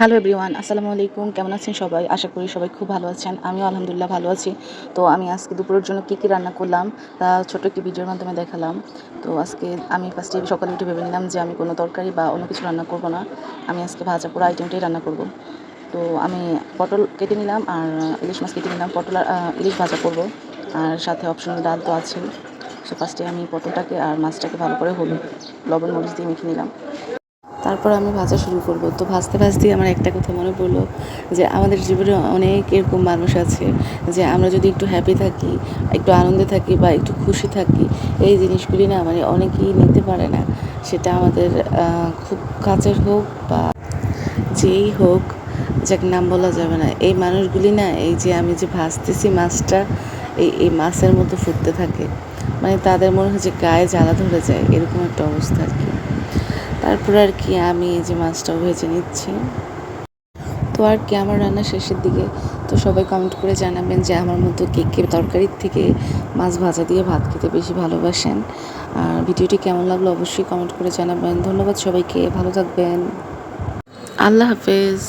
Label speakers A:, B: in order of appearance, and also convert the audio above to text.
A: Hello everyone আসসালামু আলাইকুম কেমন আছেন সবাই? আশা করি সবাই খুব ভালো আছেন। আমিও আলহামদুলিল্লাহ ভালো আছি। তো আমি আজকে দুপুরের জন্য কী কী রান্না করলাম, তা ছোটো একটি ভিডিওর মাধ্যমে দেখালাম। তো আজকে আমি ফার্স্টে সকালে উঠে ভেবে নিলাম যে আমি কোনো তরকারি বা অন্য কিছু রান্না করব না। আমি আজকে ভাজা পুরো আইটেমটাই রান্না করব। তো আমি পটল কেটে নিলাম আর ইলিশ মাছ কেটে নিলাম। পটল আর ইলিশ ভাজা করব। আর সাথে অপশনাল ডাল তো আছেই। সো ফার্স্টে আমি পটলটাকে আর মাছটাকে ভালো করে হলুদ, লবণ, মরিচ দিয়ে মেখে নিলাম। তারপর আমি ভাজা শুরু করব। তো ভাজতে ভাজতেই আমার একটা কথা মনে পড়ল যে আমাদের জীবনে অনেক এরকম মানুষ আছে যে আমরা যদি একটু হ্যাপি থাকি, একটু আনন্দে থাকি বা একটু খুশি থাকি, এই জিনিসগুলি না মানে অনেকেই নিতে পারে না। সেটা আমাদের খুব কাছের হোক বা যেই হোক, যাকে নাম বলা যাবে না, এই মানুষগুলি না এই যে আমি যে ভাজতেছি মাছটা, এই এই মাছের মতো ফুটতে থাকে। মানে তাদের মনে হয় যে গায়ে জ্বালা ধরে যায়, এরকম একটা অবস্থা আর কি। তারপর আর কি আমি এই যে মাছটাও ভেজে নিচ্ছি। তো আর কি আমার রান্না শেষের দিকে। তো সবাই কমেন্ট করে জানাবেন যে আমার মতো কেকের তরকারির থেকে মাছ ভাজা দিয়ে ভাত খেতে বেশি ভালোবাসেন। আর ভিডিওটি কেমন লাগল অবশ্যই কমেন্ট করে জানাবেন। ধন্যবাদ সবাইকে। ভালো থাকবেন। আল্লাহ হাফেজ।